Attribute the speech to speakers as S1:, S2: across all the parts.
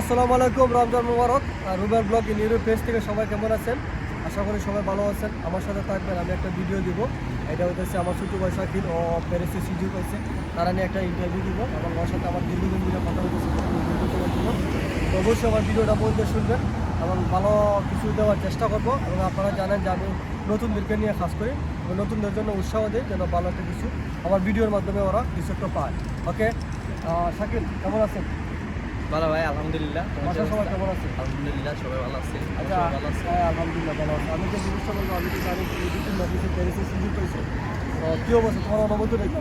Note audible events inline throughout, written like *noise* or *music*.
S1: আসসালামু আলাইকুম, রমজান মুবারক। রুবেল ব্লগ ইউরো পেজ থেকে সবাই কেমন আছেন? আশা করি সবাই ভালো আছেন। আমার সাথে থাকবেন, আমি একটা ভিডিও দিব। এটা হচ্ছে আমার ছোটো ভাই শাকিল। ও প্যারিসে সুযোগ হয়েছে তারা নিয়ে একটা ইন্টারভিউ দিব এবং ওর সাথে আমার দীর্ঘদিন ধরে কথা হইতেছে। তো অবশ্যই আমার ভিডিওটা বলতে শুনবেন এবং ভালো কিছু দেওয়ার চেষ্টা করব এবং আপনারা জানেন যে আমি নতুনদেরকে নিয়ে কাজ করি নতুনদের জন্য উৎসাহ দিই যেন ভালো একটা কিছু আমার ভিডিওর মাধ্যমে ওরা কিছু একটা পায়। ওকে শাকিল, কেমন আছেন?
S2: ভালো ভাই আলহামদুলিল্লাহ।
S1: বাসার সবাই কেমন আছে?
S2: আলহামদুলিল্লাহ সবাই ভালো আছে।
S1: আচ্ছা
S2: ভালো আছে।
S1: হ্যাঁ আলহামদুলিল্লাহ ভালো আছে। আমি যে জিনিসটা বলব আমি তো জানি যে দুই তিন অফিসে প্যারিসে সুযোগ পেয়েছে। কী অবস্থা? তোমার অনুভূতি নাকি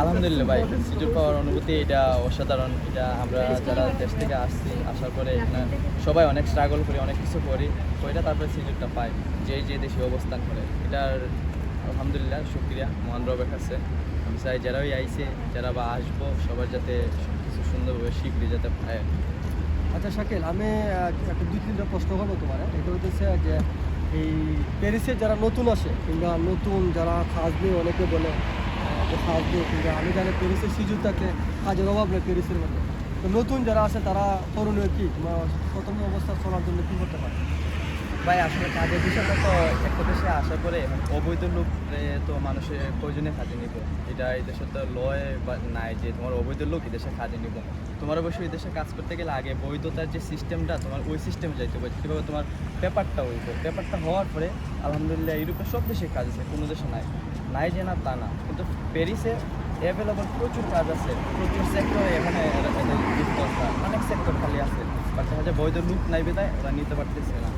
S2: আলহামদুলিল্লাহ ভাই সুযোগ পাওয়ার অনুভূতি এটা অসাধারণ। এটা আমরা যারা দেশ থেকে আসছি আসার পরে এখানে সবাই অনেক স্ট্রাগল করি অনেক কিছু করি ওইটা তারপরে সুযোগটা পাই যে যে দেশে অবস্থান করে। এটার আলহামদুলিল্লাহ শুক্রিয়া মহান রবের কাছে। আমি চাই যারাই আইছে যারা বা আসব সবার যাতে কিছু সুন্দরভাবে শিখলি যাতে পায়
S1: আচ্ছা শাকিল, আমি একটা দুই, তিনটা প্রশ্ন করব তোমার। এটা হচ্ছে যে, এই প্যারিসে যারা নতুন আসে কিংবা নতুন যারা কাজ নিয়ে অনেকে বলে যে কাজ নিয়ে কিংবা আমি জানি প্যারিসের সুযোগ থাকলে কাজের অভাব নেই প্যারিসের মধ্যে। তো নতুন যারা আছে তারা করণীয় কী? প্রথম অবস্থা চলার জন্য কী করতে পারে?
S2: ভাই, আসলে কাজের বিষয়টা তো একটা দেশে আসার পরে অবৈধ লোক তো মানুষের প্রয়োজনে কাজে নিব? এটা এই দেশে তো লয় বা নাই যে তোমার অবৈধ লোক এই দেশে কাজে নিব। তোমার অবশ্যই এই দেশে কাজ করতে গেলে আগে বৈধতার যে সিস্টেমটা তোমার ওই সিস্টেমে যাইতে হবে, কীভাবে তোমার পেপারটা হইব? পেপারটা হওয়ার পরে আলহামদুলিল্লাহ ইউরোপের সব দেশে কাজ আছে, কোনো দেশে নাই। নাই যে না, তা না। কিন্তু প্যারিসে অ্যাভেলেবল প্রচুর কাজ আছে, প্রচুর সেক্টরে এখানে অনেক সেক্টর খালি আছে। বাট দেখা যায় বৈধ লোক নাই বেদায় ওরা নিতে পারতেছে না।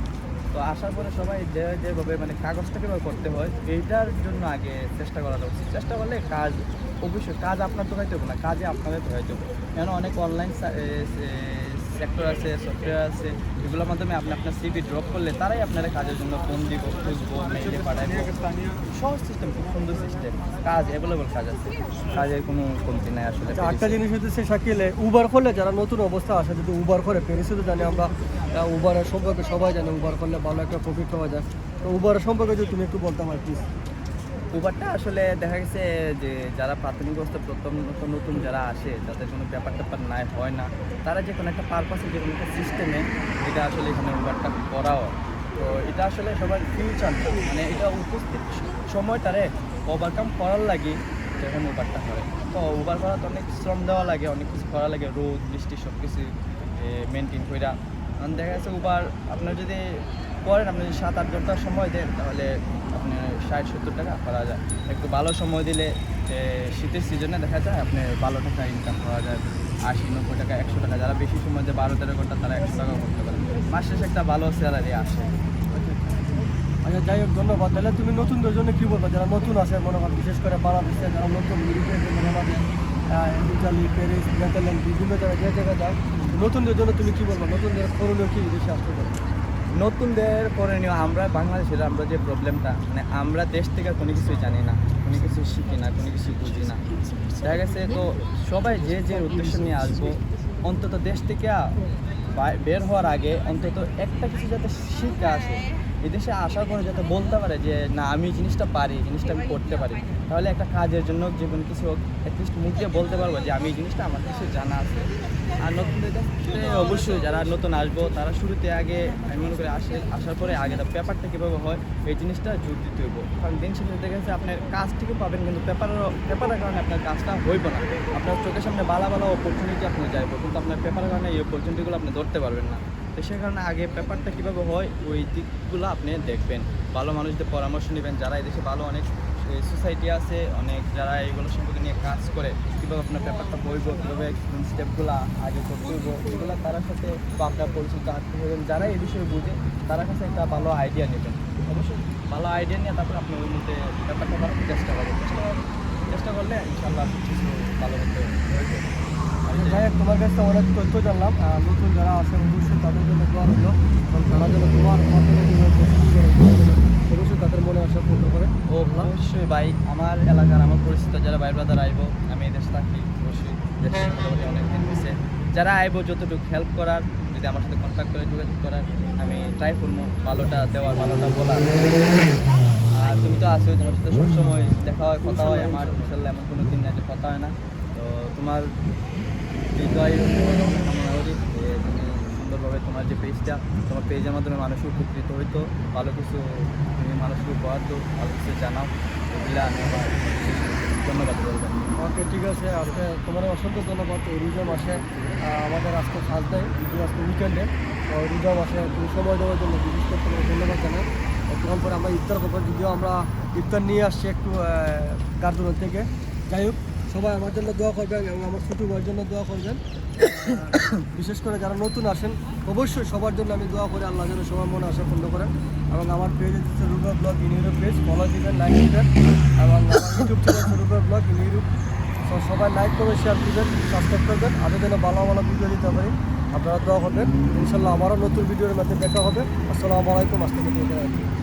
S2: তো আসার পরে সবাই যে যেভাবে মানে কাগজটা কীভাবে করতে হয়, এইটার জন্য আগে চেষ্টা করা উচিত চেষ্টা করলে কাজ, অবশ্যই কাজ আপনার তো হইতে হবে না কাজে আপনাদের তো হইতে হবে। কেন অনেক অনলাইন সেক্টর আছে সফটওয়্যার আছে এগুলোর মাধ্যমে আপনি আপনার সিভি ড্রপ করলে তারাই আপনারা কাজের জন্য ফোন দিব খুঁজবো মেইলে পাঠাইবো। সহজ সিস্টেম খুব সুন্দর সিস্টেম কাজ অ্যাভেলেবল কাজ আছে। কাজের কোনো কমতি নাই আসলে
S1: আচ্ছা একটা জিনিস হচ্ছে শাকিলে উবার করলে যারা নতুন অবস্থা আসে যদি উবার করে প্যারিসে তো জানি আমরা উবারের সম্পর্কে সবাই জানে উবার করলে ভালো একটা প্রফিট পাওয়া যায়। তো উবারের সম্পর্কে যদি তুমি একটু বলতে পার প্লিজ
S2: উবারটা আসলে দেখা গেছে যে যারা প্রাথমিক অবস্থা প্রথম, নতুন নতুন যারা আসে, তাদের কোনো ব্যাপার ট্যাপার নাই, হয় না। তারা যে কোনো একটা পারপাসে যে কোনো একটা সিস্টেমে এটা আসলে এখানে উবারটা করাও। তো এটা আসলে সবার ফিউচার মানে এটা উপস্থিত সময়টারে ওভারকাম করার লাগে যখন উবারটা করে। তো উবার করা তো অনেক শ্রম দেওয়া লাগে, অনেক কিছু করা লাগে, রোদ, বৃষ্টি সব কিছু মেনটেন কারণ দেখা যাচ্ছে উবার আপনার যদি করেন, আপনি যদি সাত, আট ঘণ্টা সময় দেন, তাহলে আপনি ষাট, সত্তর টাকা করা যায়। একটু ভালো সময় দিলে শীতের সিজনে দেখা যায়, আপনি ভালো টাকা ইনকাম করা যায়। আশি, নব্বই টাকা, একশো টাকা, যারা বেশি সময় দেয়, বারো, তেরো ঘণ্টা, তারা একশো টাকা করতে পারে। মাস শেষে একটা ভালো স্যালারি আসে।
S1: আচ্ছা যাই হোক, ধন্যবাদ। তাহলে তুমি নতুনদের জন্য কী বলব? যারা নতুন আছে, মনে হয় বিশেষ করে বাংলাদেশে যারা নতুন ইউরোপে বাংলাদেশ ইটালি প্যারিস নেদারল্যান্ড বিভিন্ন জায়গায় যে জায়গায় যায় নতুনদের জন্য তুমি কী বলব? নতুনদের করণীয় কী? দেশে আসতে পারে
S2: নতুনদের করণীয় আমরা বাংলাদেশের, আমরা যে প্রবলেমটা মানে আমরা দেশ থেকে কোনো কিছুই জানি না, কোনো কিছু শিখি না, কোনো কিছু বুঝি না। দেখা গেছে তো সবাই যে যে উদ্দেশ্য নিয়ে আসব, অন্তত দেশ থেকে বের হওয়ার আগে অন্তত একটা কিছু যাতে শিখে আসে। এদেশে আসার পরে যাতে বলতে পারে যে, না, আমি জিনিসটা পারি জিনিসটা আমি করতে পারি। তাহলে একটা কাজের জন্য কোনো কিছু অ্যাটলিস্ট মুখ দিয়ে বলতে পারব যে আমি এই জিনিসটা আমার কিছু জানা আছে। আর ক্ষেত্রে অবশ্যই যারা নতুন আসব, তারা শুরুতে আগে, আমি মনে করি আসে, আসার পরে আগে তার পেপারটা কীভাবে হয়, এই জিনিসটা জোর দিতে হইব। কারণ দিন শেষে দেখা যাচ্ছে আপনার কাজ ঠিকই পাবেন, কিন্তু পেপারের পেপারের কারণে আপনার কাজটা হইব না। আপনার চোখের সামনে বালা বালা অপরচুনিটি আপনি যাইব, কিন্তু আপনার পেপারের কারণে এই অপরচুনিটিগুলো আপনি ধরতে পারবেন না। তো সে কারণে আগে পেপারটা কীভাবে হয়, ওই দিকগুলো আপনি দেখবেন। ভালো মানুষদের পরামর্শ নেবেন, যারা এদেশে ভালো অনেক সোসাইটি আছে, অনেক যারা এইগুলো সম্পর্কে নিয়ে কাজ করে, কীভাবে আপনার ব্যাপারটা বইব কীভাবে স্টেপগুলো আগে করতে হইব, এগুলো তার সাথে বা আপনার পরিচিত আত্মীয় যারা এই বিষয়ে বুঝে, তার কাছে একটা ভালো আইডিয়া নেবেন। অবশ্যই ভালো আইডিয়া নিয়ে তারপর আপনি ওই মধ্যে ব্যাপারটা করার চেষ্টা করবেন। চেষ্টা চেষ্টা করলে ইনশাল্লাহ কিছু ভালো
S1: আচ্ছা যাই হোক তোমার কাছে অনেক তথ্য জানলাম নতুন যারা আসে অবশ্যই তাদের জন্য দোয়া এবং তারা যেন তোমার মাধ্যমে কীভাবে প্রস্তুতি করে তোমার জন্য অবশ্যই তাদের মনে আসা পূর্ণ করে
S2: ও অবশ্যই ভাই, আমার এলাকার, আমার পরিচিত যারা ভাই ব্রাদার আইব, আমি এই দেশে থাকি, অবশ্যই দেশে অনেক দিন হয়েছে যারা আইব, যতটুকু হেল্প করার, যদি আমার সাথে কন্ট্যাক্ট করে, যোগাযোগ করার, আমি ট্রাই করব ভালোটা দেওয়ার, ভালোটা বলার। আর তুমি তো আছো, তোমার সাথে সবসময় দেখা হয়, কথা হয় আমার ইনশাল্লাহ এমন কোনো দিন নাই যে কথা হয় না। তো তোমার হৃদয় করি যে তুমি তোমার যে পেজটা তোমার পেজের মাধ্যমে মানুষ উপকৃত হইতো, ভালো কিছু মানুষকে উপহার ভালো কিছু জানাও। এগুলো আমি আমার ধন্যবাদ
S1: ওকে, ঠিক আছে, আজকে তোমার অসংখ্য ধন্যবাদ। এই রোজা মাসে আমাদের আজকে সাজ দেয় আজকে উইকেন্ডে তো রোজা মাসে তুমি সময় দেওয়ার জন্য বিশেষ করে তোমাকে ধন্যবাদ জানাই। একটুক্ষণ পরে আমরা ইফতার করব, যদিও আমরা ইফতার নিয়ে আসছি একটু গার্জনের থেকে। যাই হোক সবাই আমার জন্য দোয়া করবেন এবং আমার ছোটো ভাইয়ের জন্য দোয়া করবেন। *coughs* বিশেষ করে যারা নতুন আসেন, অবশ্যই সবার জন্য আমি দোয়া করি, আল্লাহ যেন সবার মনে আশা পূর্ণ করেন। এবং আমার পেজ হচ্ছে Ruba blog in Europe page follow দিবেন লাইক দিবেন। এবং ইউটিউব চ্যানেল রুবা ব্লগ তো সবাই লাইক করবেন শেয়ার দিবেন সাবস্ক্রাইব করবেন। আরও যেন ভালো ভালো ভিডিও দিতে পারি, আপনারা দোয়া করবেন। ইনশাল্লাহ আমারও নতুন ভিডিওর মধ্যে দেখা হবে। আসসালামু আলাইকুম আসসালামু আলাইকুম